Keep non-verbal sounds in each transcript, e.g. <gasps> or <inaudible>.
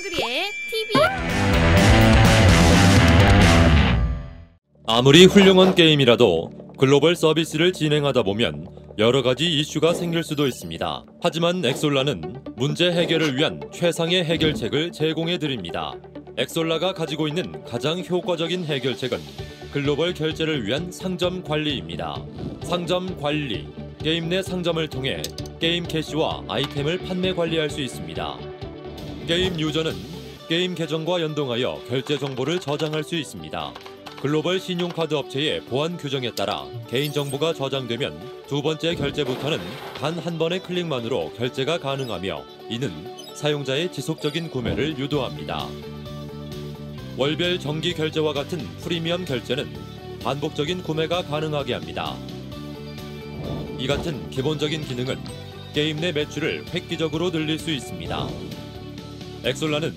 헝그리의 TV. 아무리 훌륭한 게임이라도 글로벌 서비스를 진행하다 보면 여러 가지 이슈가 생길 수도 있습니다. 하지만 엑솔라는 문제 해결을 위한 최상의 해결책을 제공해 드립니다. 엑솔라가 가지고 있는 가장 효과적인 해결책은 글로벌 결제를 위한 상점 관리입니다. 상점 관리. 게임 내 상점을 통해 게임 캐시와 아이템을 판매 관리할 수 있습니다. 게임 유저는 게임 계정과 연동하여 결제 정보를 저장할 수 있습니다. 글로벌 신용카드 업체의 보안 규정에 따라 개인정보가 저장되면 두 번째 결제부터는 단 한 번의 클릭만으로 결제가 가능하며 이는 사용자의 지속적인 구매를 유도합니다. 월별 정기 결제와 같은 프리미엄 결제는 반복적인 구매가 가능하게 합니다. 이 같은 기본적인 기능은 게임 내 매출을 획기적으로 늘릴 수 있습니다. 엑솔라는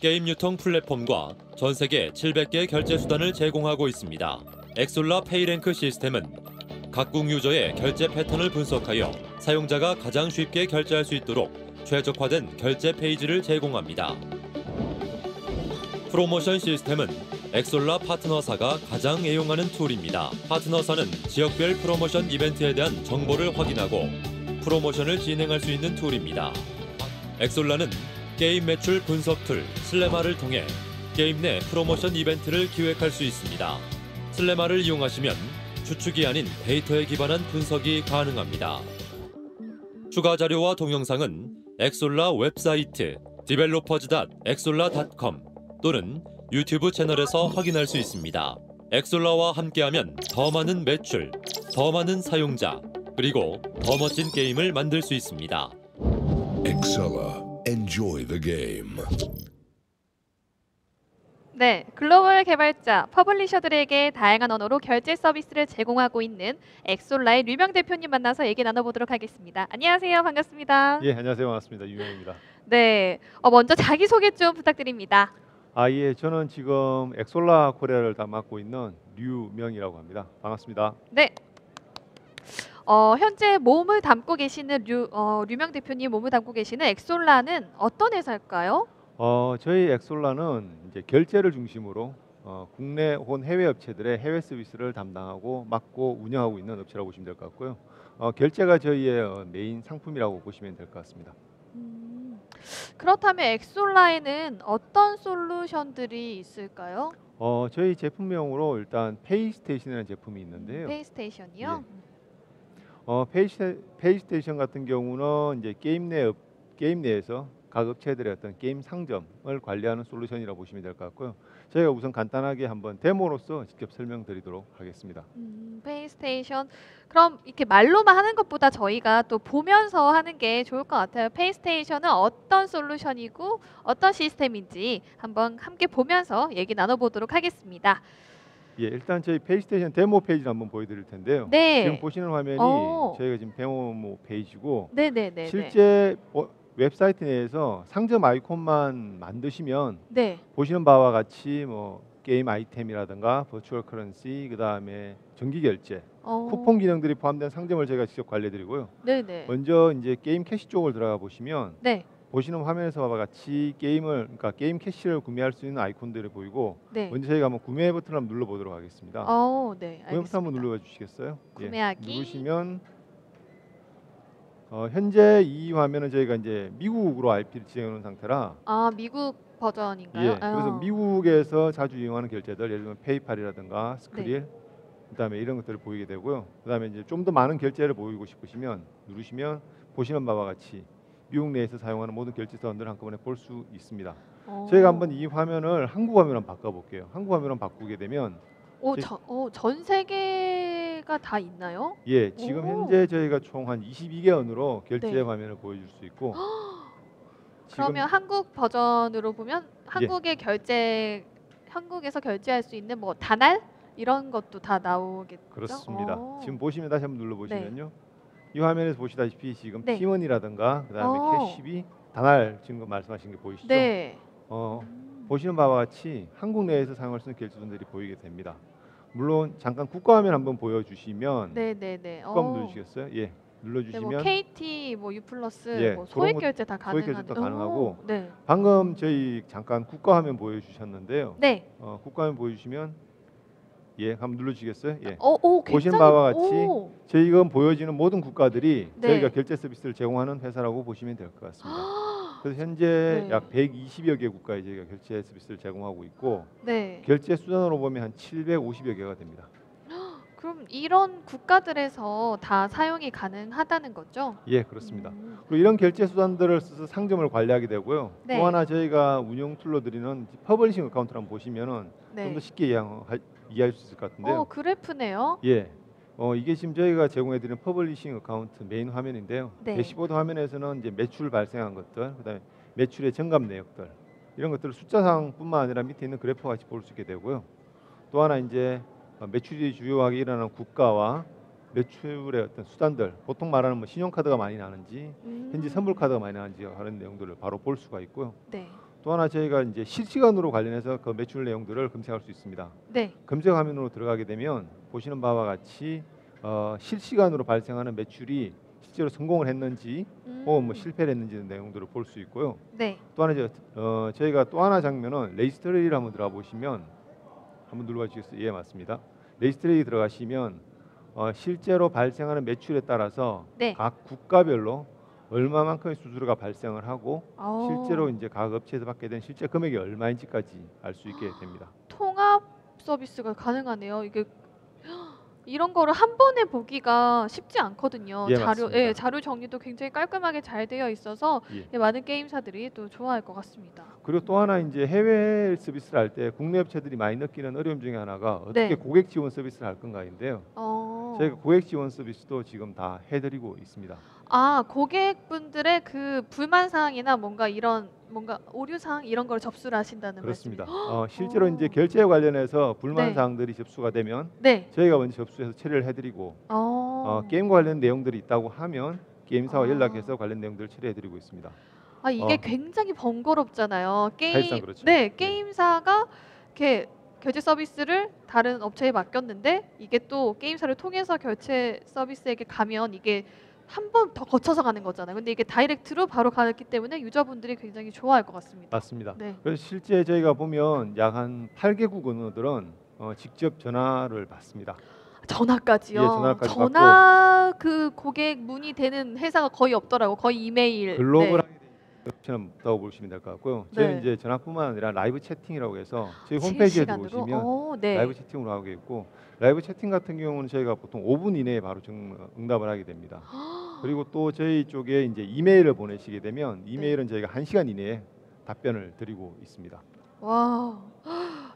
게임 유통 플랫폼과 전 세계 700개 결제 수단을 제공하고 있습니다. 엑솔라 페이랭크 시스템은 각국 유저의 결제 패턴을 분석하여 사용자가 가장 쉽게 결제할 수 있도록 최적화된 결제 페이지를 제공합니다. 프로모션 시스템은 엑솔라 파트너사가 가장 애용하는 툴입니다. 파트너사는 지역별 프로모션 이벤트에 대한 정보를 확인하고 프로모션을 진행할 수 있는 툴입니다. 엑솔라는 게임 매출 분석 툴 슬레마를 통해 게임 내 프로모션 이벤트를 기획할 수 있습니다. 슬레마를 이용하시면 추측이 아닌 데이터에 기반한 분석이 가능합니다. 추가 자료와 동영상은 엑솔라 웹사이트 developers.exola.com 또는 유튜브 채널에서 확인할 수 있습니다. 엑솔라와 함께하면 더 많은 매출, 더 많은 사용자, 그리고 더 멋진 게임을 만들 수 있습니다. Excella. Enjoy the game. 네, 글로벌 개발자, 퍼블리셔들에게 다양한 언어로 결제 서비스를 제공하고 있는 엑솔라의 류명 대표님 만나서 얘기 나눠보도록 하겠습니다. 안녕하세요, 반갑습니다. 예, 안녕하세요. 반갑습니다. 유명입니다. 네, 어, 먼저 자기 소개 좀 부탁드립니다. 아, 예, 저는 지금 엑솔라 코리아를 다 맡고 있는 류명이라고 합니다. 반갑습니다. 네. 어, 현재 몸을 담고 계시는 류, 어, 류명 대표님 몸을 담고 계시는 엑솔라는 어떤 회사일까요? 어, 저희 엑솔라는 이제 결제를 중심으로 어, 국내 혹은 해외 업체들의 해외 서비스를 담당하고 맡고 운영하고 있는 업체라고 보시면 될 것 같고요. 어, 결제가 저희의 어, 메인 상품이라고 보시면 될 것 같습니다. 음, 그렇다면 엑솔라에는 어떤 솔루션들이 있을까요? 어, 저희 제품명으로 일단 페이스테이션이라는 제품이 있는데요. 페이스테이션이요? 어, 페이스, 페이스테이션 같은 경우는 이제 게임 내 업- 게임 내에서 각 업체들의 어떤 게임 상점을 관리하는 솔루션이라고 보시면 될 것 같고요. 저희가 우선 간단하게 한번 데모로서 직접 설명드리도록 하겠습니다. 음, 페이스테이션. 그럼 이렇게 말로만 하는 것보다 저희가 또 보면서 하는 게 좋을 것 같아요. 페이스테이션은 어떤 솔루션이고 어떤 시스템인지 한번 함께 보면서 얘기 나눠보도록 하겠습니다. 예, 일단 저희 페이스테이션 데모 페이지를 한번 보여드릴 텐데요. 네. 지금 보시는 화면이 어. 저희가 지금 데모 페이지고 네네네. 실제 어, 웹사이트 내에서 상점 아이콘만 만드시면 네. 보시는 바와 같이 뭐 게임 아이템이라든가 버추얼 커런시 그다음에 정기 결제 어, 쿠폰 기능들이 포함된 상점을 저희가 직접 관리해드리고요. 네네. 먼저 이제 게임 캐시 쪽을 들어가 보시면 네. 보시는 화면에서와 같이 게임을 그러니까 게임 캐시를 구매할 수 있는 아이콘들이 보이고 네. 먼저 저희가 한번 구매 버튼을 한번 눌러 보도록 하겠습니다. 어, 네. 구매 버튼 한번 알겠습니다. 눌러봐 주시겠어요? 예, 구매하기. 누르시면 어, 현재 이 화면은 저희가 이제 미국으로 IP를 지정해 놓은 상태라 아, 미국 버전인가요? 예, 그래서 어. 미국에서 자주 이용하는 결제들 예를 들면 페이팔이라든가 네. 스크릴 그다음에 이런 것들을 보이게 되고요. 그다음에 이제 좀 더 많은 결제를 보이고 싶으시면 누르시면 보시는 바와 같이 미국 내에서 사용하는 모든 결제 수단들을 한꺼번에 볼 수 있습니다. 어. 저희가 한번 이 화면을 한국 화면으로 바꿔볼게요. 한국 화면으로 바꾸게 되면 오, 제- 저, 어, 전 세계가 다 있나요? 예, 지금 오. 현재 저희가 총 한 22개 언어로 결제 네. 화면을 보여줄 수 있고 <gasps> 그러면 한국 버전으로 보면 한국의 결제 한국에서 결제할 수 있는 뭐 단알 이런 것도 다 나오겠죠? 그렇습니다. 어. 지금 보시면 다시 한번 눌러 보시면요. 이 화면에서 보시다시피 지금 네. T1이라든가 그다음에 어. 캐시비 단알 지금 말씀하신 게 보이시죠? 네. 어, 음. 보시는 바와 같이 한국 내에서 사용할 수 있는 결제선들이 보이게 됩니다. 물론 잠깐 국가 화면 한번 보여주시면 네, 네, 네. 국가 한번 어. 누르시겠어요? 예. 네, 눌러주시면 뭐 KT, 뭐 유플러스, 예, 뭐 소액 것- 결제 다 소액 가능한. 결제도 가능하고 네. 방금 저희 잠깐 국가 화면 보여주셨는데요. 네. 어, 국가 화면 보여주시면 예 한번 눌러주시겠어요? 예. 어, 오, 보신 바와 같이 오, 지금 보여지는 모든 국가들이 네. 저희가 결제 서비스를 제공하는 회사라고 보시면 될 것 같습니다. 그래서 현재 네. 약 120여 개 국가에 저희가 결제 서비스를 제공하고 있고 네. 결제 수단으로 보면 한 750여 개가 됩니다. 그럼 이런 국가들에서 다 사용이 가능하다는 거죠? 예, 그렇습니다. 음, 그리고 이런 결제 수단들을 써서 상점을 관리하게 되고요. 네. 또 하나 저희가 운영 툴로 드리는 퍼블리싱 어카운트를 한번 보시면은 좀 네. 더 쉽게 이해하, 이해할 수 있을 것 같은데요. 어, 그래프네요. 예. 어, 이게 지금 저희가 제공해드리는 퍼블리싱 어카운트 메인 화면인데요. 네. 대시보드 화면에서는 이제 매출 발생한 것들, 그다음에 매출의 정감 내역들 이런 것들을 숫자상뿐만 아니라 밑에 있는 그래프 같이 볼 수 있게 되고요. 또 하나 이제 어, 매출이 주요하게 일어나는 국가와 매출의 어떤 수단들, 보통 말하는 뭐 신용카드가 많이 나는지 음, 현지 선불 카드가 많이 나는지 하는 내용들을 바로 볼 수가 있고요. 네. 또 하나 저희가 이제 실시간으로 관련해서 그 매출 내용들을 검색할 수 있습니다. 네. 검색 화면으로 들어가게 되면 보시는 바와 같이 어, 실시간으로 발생하는 매출이 실제로 성공을 했는지 음, 혹은 뭐 실패를 했는지 내용들을 볼 수 있고요. 네. 또 하나 저, 어, 저희가 또 하나 장면은 레지스트리를 한번 들어가 보시면 한번 눌러 주시겠어요? 예, 맞습니다. 레지스트리 들어가시면 어, 실제로 발생하는 매출에 따라서 네. 각 국가별로 얼마만큼의 수수료가 발생을 하고 어, 실제로 이제 각 업체에서 받게 된 실제 금액이 얼마인지까지 알 수 있게 됩니다. 통합 서비스가 가능하네요. 이게 이런 거를 한 번에 보기가 쉽지 않거든요. 예, 자료, 맞습니다. 예, 자료 정리도 굉장히 깔끔하게 잘 되어 있어서 예. 예, 많은 게임사들이 또 좋아할 것 같습니다. 그리고 또 하나 이제 해외 서비스를 할 때 국내 업체들이 많이 느끼는 어려움 중에 하나가 어떻게 네. 고객 지원 서비스를 할 건가인데요. 어, 저희가 고객 지원 서비스도 지금 다 해드리고 있습니다. 아 고객분들의 그 불만 사항이나 뭔가 이런 뭔가 오류 사항 이런 걸 접수를 하신다는 그렇습니다. 말씀이에요? 어, 실제로 어. 이제 결제에 관련해서 불만 네. 사항들이 접수가 되면 네. 저희가 먼저 접수해서 처리를 해드리고 어, 어, 게임과 관련 내용들이 있다고 하면 게임사와 아. 연락해서 관련 내용들을 처리해드리고 있습니다. 아 이게 어. 굉장히 번거롭잖아요. 게임 그렇죠. 네, 네. 게임사가 이렇게 결제 서비스를 다른 업체에 맡겼는데 이게 또 게임사를 통해서 결제 서비스에게 가면 이게 한 번 더 거쳐서 가는 거잖아요. 근데 이게 다이렉트로 바로 가기 때문에 유저분들이 굉장히 좋아할 것 같습니다. 맞습니다. 네. 그래서 실제 저희가 보면 약 한 8개국 언어들은 어, 직접 전화를 받습니다. 전화까지요. 예, 전화까지 전화 그 고객 문의 되는 회사가 거의 없더라고. 거의 이메일. 글로벌하 업체는 없다고 보시면 될 것 같고요. 저희는 네. 이제 전화뿐만 아니라 라이브 채팅이라고 해서 저희 네. 홈페이지에? 들어오시면 어, 네. 라이브 채팅으로 하고 있고 라이브 채팅 같은 경우는 저희가 보통 5분 이내에 바로 정, 응답을 하게 됩니다. <gasps> 그리고 또 저희 쪽에 이제 이메일을 보내시게 되면 이메일은 저희가 1시간 이내에 답변을 드리고 있습니다. 와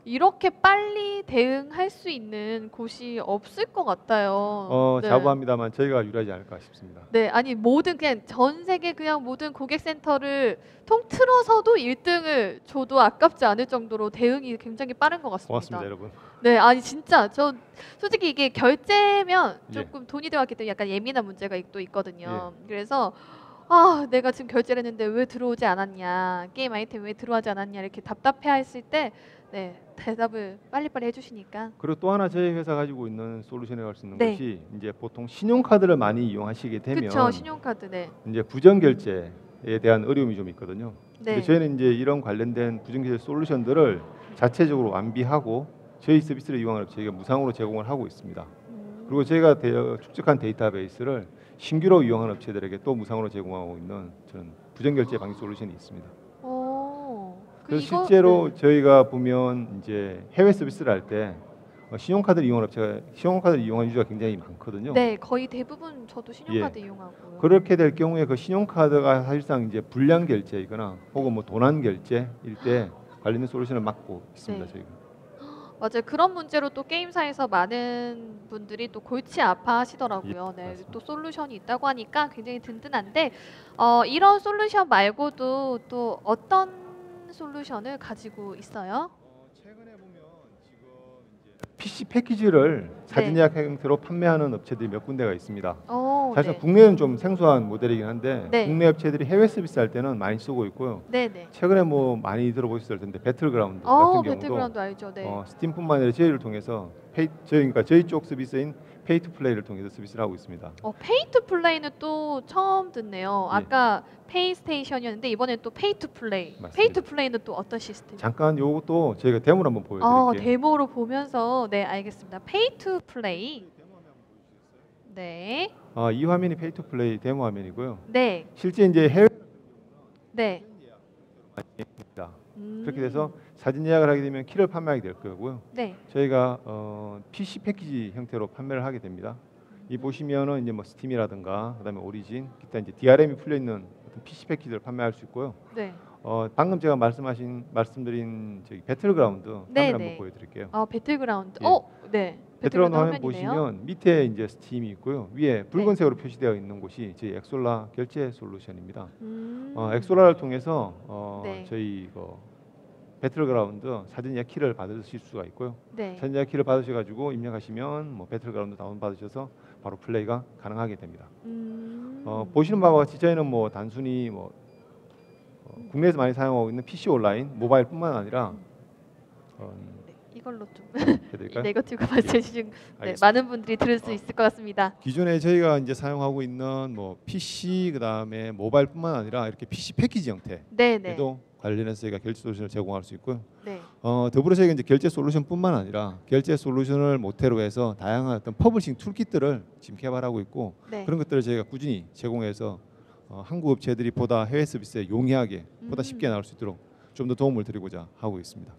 이렇게 빨리 대응할 수 있는 곳이 없을 것 같아요. 어, 네. 자부합니다만 저희가 유리하지 않을까 싶습니다. 네, 아니 모든 그냥 전 세계 그냥 모든 고객센터를 통틀어서도 1등을 줘도 아깝지 않을 정도로 대응이 굉장히 빠른 것 같습니다. 고맙습니다, 여러분. 네, 아니 진짜 저 솔직히 이게 결제면 예. 조금 돈이 들어갔기 때문에 약간 예민한 문제가 또 있거든요. 예. 그래서 아 내가 지금 결제를 했는데 왜 들어오지 않았냐 게임 아이템 왜 들어오지 않았냐 이렇게 답답해했을 때 네, 대답을 빨리빨리 해주시니까 그리고 또 하나 저희 회사 가지고 있는 솔루션에 갈수 있는 네. 것이 이제 보통 신용카드를 많이 이용하시게 되면 그쵸 신용카드 네. 이제 부정 결제에 대한 어려움이 좀 있거든요. 네. 저희는 이제 이런 관련된 부정 결제 솔루션들을 자체적으로 완비하고 저희 서비스를 이용하는 저희가 무상으로 제공을 하고 있습니다. 음. 그리고 저희가 대- 축적한 데이터베이스를 신규로 이용하는 업체들에게 또 무상으로 제공하고 있는 저는 부정 결제 방지 솔루션이 있습니다. 오, 그 그래서 이거- 실제로 네. 저희가 보면 이제 해외 서비스를 할때 어, 신용카드를 이용하는 업체가 신용카드를 이용하는 유저가 굉장히 많거든요. 네, 거의 대부분 저도 신용카드. 예. 그렇게 될 경우에 그 신용카드가 사실상 이제 불량 결제이거나 혹은 뭐 도난 결제일 때 관련된 솔루션을 맡고 있습니다. 네. 저희가. 맞아요. 그런 문제로 또 게임사에서 많은 분들이 또 골치 아파하시더라고요. 예, 네. 또 솔루션이 있다고 하니까 굉장히 든든한데 어, 이런 솔루션 말고도 또 어떤 솔루션을 가지고 있어요? 최근에 보면 PC 패키지를 사진 네. 예약 형태로 판매하는 업체들이 몇 군데가 있습니다. 어, 사실 네. 국내는 좀 생소한 모델이긴 한데 네. 국내 업체들이 해외 서비스 할 때는 많이 쓰고 있고요. 네, 네. 최근에 뭐 많이 들어보셨을 텐데 배틀그라운드 어, 같은 경우도 배틀그라운드 알죠? 네. 어, 스팀뿐만 아니라 저희를 통해서 페이, 저희 그러니까 저희 쪽 서비스인 페이 투 플레이를 통해서 서비스를 하고 있습니다. 어, 페이 투 플레이는 또 처음 듣네요. 예. 아까 페이 스테이션이었는데 이번엔 또 페이 투 플레이. 맞습니다. 페이 투 플레이는 또 어떤 시스템? 잠깐 요것도 저희가 데모를 한번 어, 보여드릴게요. 데모로 보면서 네, 알겠습니다. 페이 투 플레이. 네. 아, 이 화면이 페이 투 플레이 데모 화면이고요. 네. 실제 이제 해외 네. 음, 그렇게 돼서 사진 예약을 하게 되면 키를 판매하게 될 거고요. 네. 저희가 어, PC 패키지 형태로 판매를 하게 됩니다. 이 보시면은 이제 뭐 스팀이라든가 그다음에 오리진, 기타 이제 DRM이 풀려 있는 어떤 PC 패키지를 판매할 수 있고요. 네. 어, 방금 제가 말씀하신 말씀드린 저기 배틀그라운드 화면 네, 한번 네. 보여드릴게요. 어, 배틀그라운드. 예. 어, 네. 배틀그라운드 화면 화면이네요. 보시면 밑에 이제 스팀이 있고요. 위에 붉은색으로 표시되어 있는 곳이 저희 엑솔라 결제 솔루션입니다. 음. 어, 엑솔라를 통해서 어, 네. 저희 이거 배틀그라운드 사진 예약 키를 받으실 수가 있고요. 네. 사진 예약 키를 받으셔가지고 입력하시면 뭐 배틀그라운드 다운 받으셔서 바로 플레이가 가능하게 됩니다. 음. 어, 보시는 바와 같이 저희는 뭐 단순히 뭐 어, 국내에서 많이 사용하고 있는 PC 온라인 모바일뿐만 아니라 어, 네, 이걸로 좀 해드릴까요? <laughs> 네거티브가 발생해 주신 네. 많은 분들이 들을 수 어. 있을 것 같습니다. 기존에 저희가 이제 사용하고 있는 뭐 PC 그다음에 모바일뿐만 아니라 이렇게 PC 패키지 형태에도 네, 네. 관련해서 저희가 결제 솔루션을 제공할 수 있고요. 네. 어, 더불어 저희가 이제 결제 솔루션뿐만 아니라 결제 솔루션을 모태로 해서 다양한 어떤 퍼블리싱 툴킷들을 지금 개발하고 있고 네. 그런 것들을 저희가 꾸준히 제공해서 어, 한국 업체들이 보다 해외 서비스에 용이하게 보다 음. 쉽게 나올 수 있도록 좀 더 도움을 드리고자 하고 있습니다.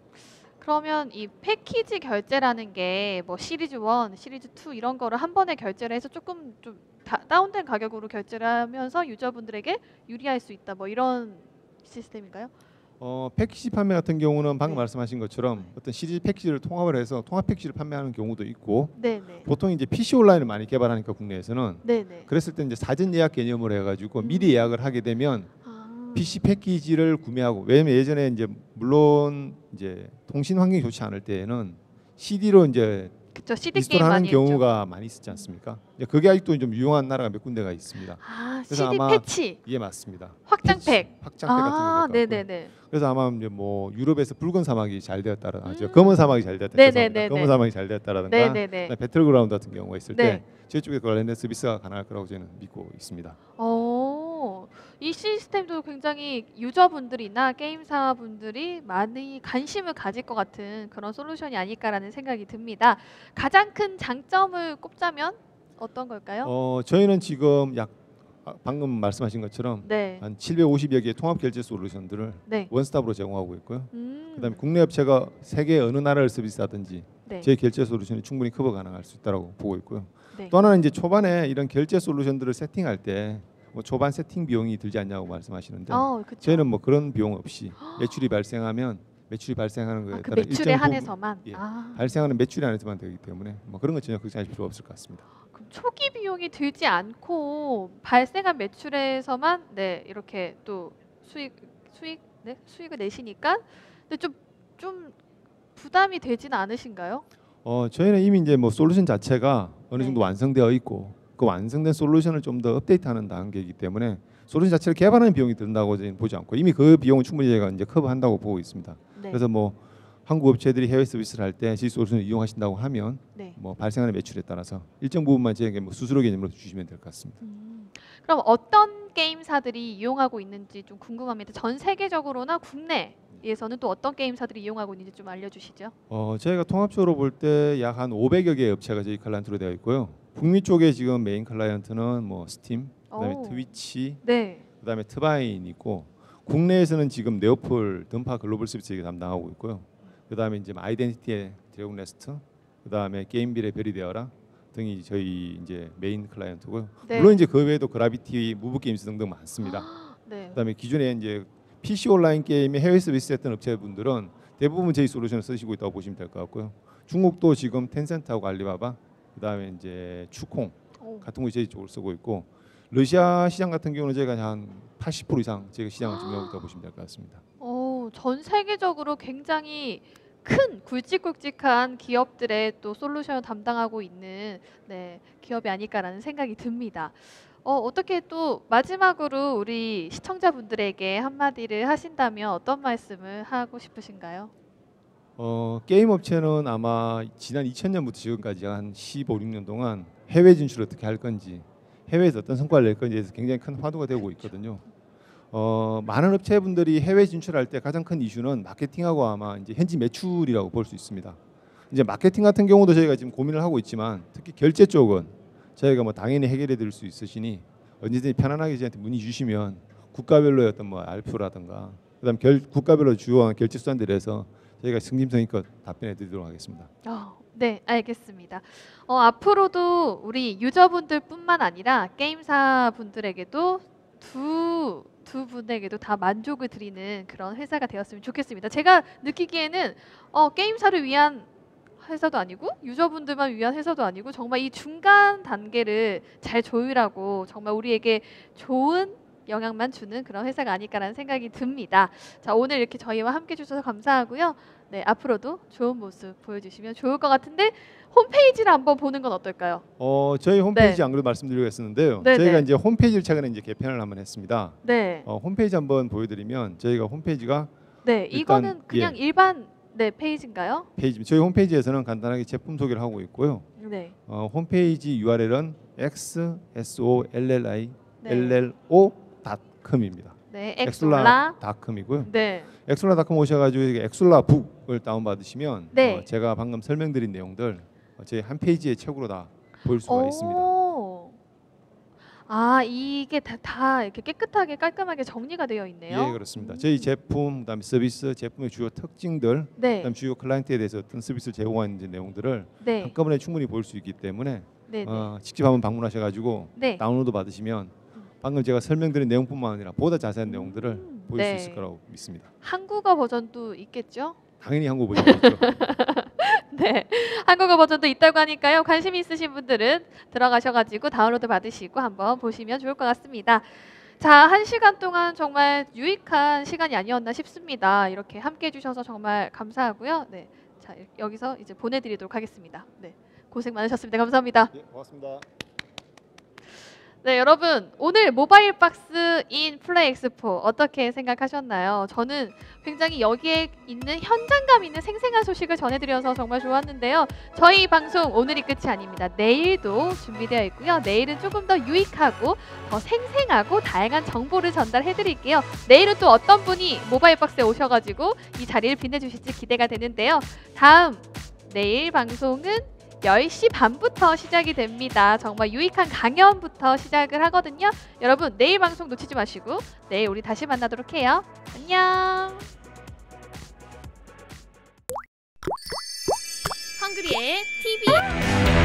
그러면 이 패키지 결제라는 게 뭐 시리즈 1, 시리즈 2 이런 거를 한 번에 결제를 해서 조금 좀 다, 다운된 가격으로 결제를 하면서 유저분들에게 유리할 수 있다. 뭐 이런 시스템인가요? 어, 패키지 판매 같은 경우는 방금 네. 말씀하신 것처럼 어떤 시리즈 패키지를 통합을 해서 통합 패키지를 판매하는 경우도 있고 네, 네. 보통 이제 PC 온라인을 많이 개발하니까 국내에서는 네, 네. 그랬을 때 이제 사전 예약 개념으로 해가지고 음. 미리 예약을 하게 되면 아. PC 패키지를 구매하고 왜냐면 예전에 이제 물론 이제 통신 환경이 좋지 않을 때에는 CD로 이제 그쵸. CD 게임 인스톨하는 많이. 경우가 많이 있었지 않습니까? 이제 그게 아직도 좀 유용한 나라가 몇 군데가 있습니다. 아, 그래서 CD 아마 패치. 이게 맞습니다. 확장팩. 확장팩 같은 아, 거. 네, 네, 네. 그래서 아마 이제 뭐 유럽에서 붉은 사막이 잘 되었다라, 아, 저 음. 검은 사막이 잘 되었다. 네. 네, 네, 검은 네. 사막이 잘 되었다라든가 네, 네, 네. 배틀그라운드 같은 경우가 있을 네. 때 저희 쪽에 관련된 서비스가 가능할 거라고 저는 믿고 있습니다. 어, 이 시스템도 굉장히 유저분들이나 게임사분들이 많이 관심을 가질 것 같은 그런 솔루션이 아닐까라는 생각이 듭니다. 가장 큰 장점을 꼽자면 어떤 걸까요? 어, 저희는 지금 약 아, 방금 말씀하신 것처럼 네, 한 750여 개의 통합 결제 솔루션들을 네. 원스톱으로 제공하고 있고요. 음, 그다음에 국내 업체가 세계 어느 나라를 서비스하든지 네, 저희 결제 솔루션이 충분히 커버 가능할 수 있다고 보고 있고요. 네. 또 하나는 이제 초반에 이런 결제 솔루션들을 세팅할 때 뭐 초반 세팅 비용이 들지 않냐고 말씀하시는데 어, 그쵸. 저희는 뭐 그런 비용 없이 <gasps> 매출이 발생하면 매출이 발생하는 거에 아, 그 따라 매출에 일정 부분 한해서만. 예. 아, 발생하는 매출이 안에서만 되기 때문에 뭐 그런 거 전혀 걱정하실 필요 없을 것 같습니다. 그럼 초기 비용이 들지 않고 발생한 매출에서만 네 이렇게 또 수익 수익 네 수익을 내시니까 근데 좀 좀 부담이 되지는 않으신가요? 어 저희는 이미 이제 뭐 솔루션 자체가 어느 네. 정도 완성되어 있고 그 완성된 솔루션을 좀 더 업데이트하는 단계이기 때문에 솔루션 자체를 개발하는 비용이 든다고 보지 않고 이미 그 비용은 충분히 저희가 이제 커버한다고 보고 있습니다. 네. 그래서 뭐 한국 업체들이 해외 서비스를 할때 저희 솔루션을 이용하신다고 하면 네. 뭐 발생하는 매출에 따라서 일정 부분만 저에게 뭐 수수료 개념으로 주시면 될 것 같습니다. 음, 그럼 어떤 게임사들이 이용하고 있는지 좀 궁금합니다. 전 세계적으로나 국내에서는 또 어떤 게임사들이 이용하고 있는지 좀 알려주시죠. 어 저희가 통합적으로 볼 때 약 한 500여 개의 업체가 저희 클라이언트로 되어 있고요. 북미 쪽에 지금 메인 클라이언트는 뭐 스팀, 그다음에 오. 트위치, 네. 그다음에 트바인 있고 국내에서는 지금 네오폴 던파 글로벌 서비스 담당하고 있고요. 그 다음에 이제 뭐 아이덴티티의 드래곤 네스트, 그 다음에 게임빌의 별이 되어라 등이 저희 이제 메인 클라이언트고요. 네. 물론 이제 그 외에도 그라비티, 무브 게임스 등등 많습니다. <gasps> 네. 그다음에 기존에 이제 PC 온라인 게임의 해외 서비스 했던 업체분들은 대부분 저희 솔루션을 쓰시고 있다고 보시면 될 것 같고요. 중국도 지금 텐센트하고 알리바바, 그다음에 이제 추콩 오. 같은 거 저희 쪽으로 쓰고 있고 러시아 시장 같은 경우는 저희가 한 80% 이상 저희가 시장을 <gasps> 점유하고 있다고 보시면 될 것 같습니다. 오, 전 세계적으로 굉장히 큰 굵직굵직한 기업들의 또 솔루션을 담당하고 있는 네, 기업이 아닐까라는 생각이 듭니다. 어, 어떻게 또 마지막으로 우리 시청자분들에게 한마디를 하신다면 어떤 말씀을 하고 싶으신가요? 어, 게임 업체는 아마 지난 2000년부터 지금까지 한 15, 16년 동안 해외 진출 어떻게 할 건지 해외에서 어떤 성과를 낼 건지에서 굉장히 큰 화두가 되고 있거든요. 어, 많은 업체분들이 해외 진출할 때 가장 큰 이슈는 마케팅하고 아마 이제 현지 매출이라고 볼 수 있습니다. 이제 마케팅 같은 경우도 저희가 지금 고민을 하고 있지만 특히 결제 쪽은 저희가 뭐 당연히 해결해 드릴 수 있으시니 언제든지 편안하게 저희한테 문의 주시면 국가별로의 어떤 뭐 알프라든가 그다음 결, 국가별로 주요한 결제 수단들에 대해서 저희가 승진성의껏 답변해 드리도록 하겠습니다. 어, 네, 알겠습니다. 어, 앞으로도 우리 유저분들뿐만 아니라 게임사 분들에게도 두, 두 분에게도 다 만족을 드리는 그런 회사가 되었으면 좋겠습니다. 제가 느끼기에는 어, 게임사를 위한 회사도 아니고 유저분들만 위한 회사도 아니고 정말 이 중간 단계를 잘 조율하고 정말 우리에게 좋은 영향만 주는 그런 회사가 아닐까라는 생각이 듭니다. 자 오늘 이렇게 저희와 함께 해주셔서 감사하고요. 네 앞으로도 좋은 모습 보여주시면 좋을 것 같은데 홈페이지를 한번 보는 건 어떨까요? 어, 저희 홈페이지 네. 안 그래도 말씀드리고 했었는데요. 네, 저희가 네. 이제 홈페이지를 최근에 이제 개편을 한번 했습니다. 네, 어, 홈페이지 한번 보여드리면 저희가 홈페이지가 네 일단, 이거는 그냥 일반 네 페이지인가요? 페이지 저희 홈페이지에서는 간단하게 제품 소개를 하고 있고요. 네, 어, 홈페이지 URL은 x s o l l i 네, l l o .com입니다. 네 엑솔라.com이고요. 네, 엑솔라.com 오셔가지고 엑솔라 북을 다운 받으시면 네. 어, 제가 방금 설명드린 내용들 어, 저희 한 페이지의 책으로 다볼 수가 있습니다. 오. 아 이게 다, 다 이렇게 깨끗하게 깔끔하게 정리가 되어 있네요. 예, 그렇습니다. 저희 제품, 그다음에 서비스, 제품의 주요 특징들, 네, 그다음 주요 클라이언트에 대해서 어떤 서비스를 제공하는지 내용들을 네, 한꺼번에 충분히 볼 수 있기 때문에 네, 네, 어, 직접 한번 방문하셔가지고 네. 다운로드 받으시면 방금 제가 설명드린 내용뿐만 아니라 보다 자세한 내용들을 음, 보실 네. 수 있을 거라고 믿습니다. 한국어 버전도 있겠죠? 당연히 한국 버전이죠. <laughs> 네, 한국어 버전도 있다고 하니까요. 관심 있으신 분들은 들어가셔가지고 다운로드 받으시고 한번 보시면 좋을 것 같습니다. 자, 한 시간 동안 정말 유익한 시간이 아니었나 싶습니다. 이렇게 함께 해주셔서 정말 감사하고요. 네, 자 여기서 이제 보내드리도록 하겠습니다. 네, 고생 많으셨습니다. 감사합니다. 예, 고맙습니다. 네, 여러분 오늘 모바일 박스 인 플레이 엑스포 어떻게 생각하셨나요? 저는 굉장히 여기에 있는 현장감 있는 생생한 소식을 전해드려서 정말 좋았는데요. 저희 방송 오늘이 끝이 아닙니다. 내일도 준비되어 있고요. 내일은 조금 더 유익하고 더 생생하고 다양한 정보를 전달해드릴게요. 내일은 또 어떤 분이 모바일 박스에 오셔가지고 이 자리를 빛내주실지 기대가 되는데요. 다음 내일 방송은 10시 반부터 시작이 됩니다. 정말 유익한 강연부터 시작을 하거든요. 여러분 내일 방송 놓치지 마시고 내일 우리 다시 만나도록 해요. 안녕. 헝그리의 TV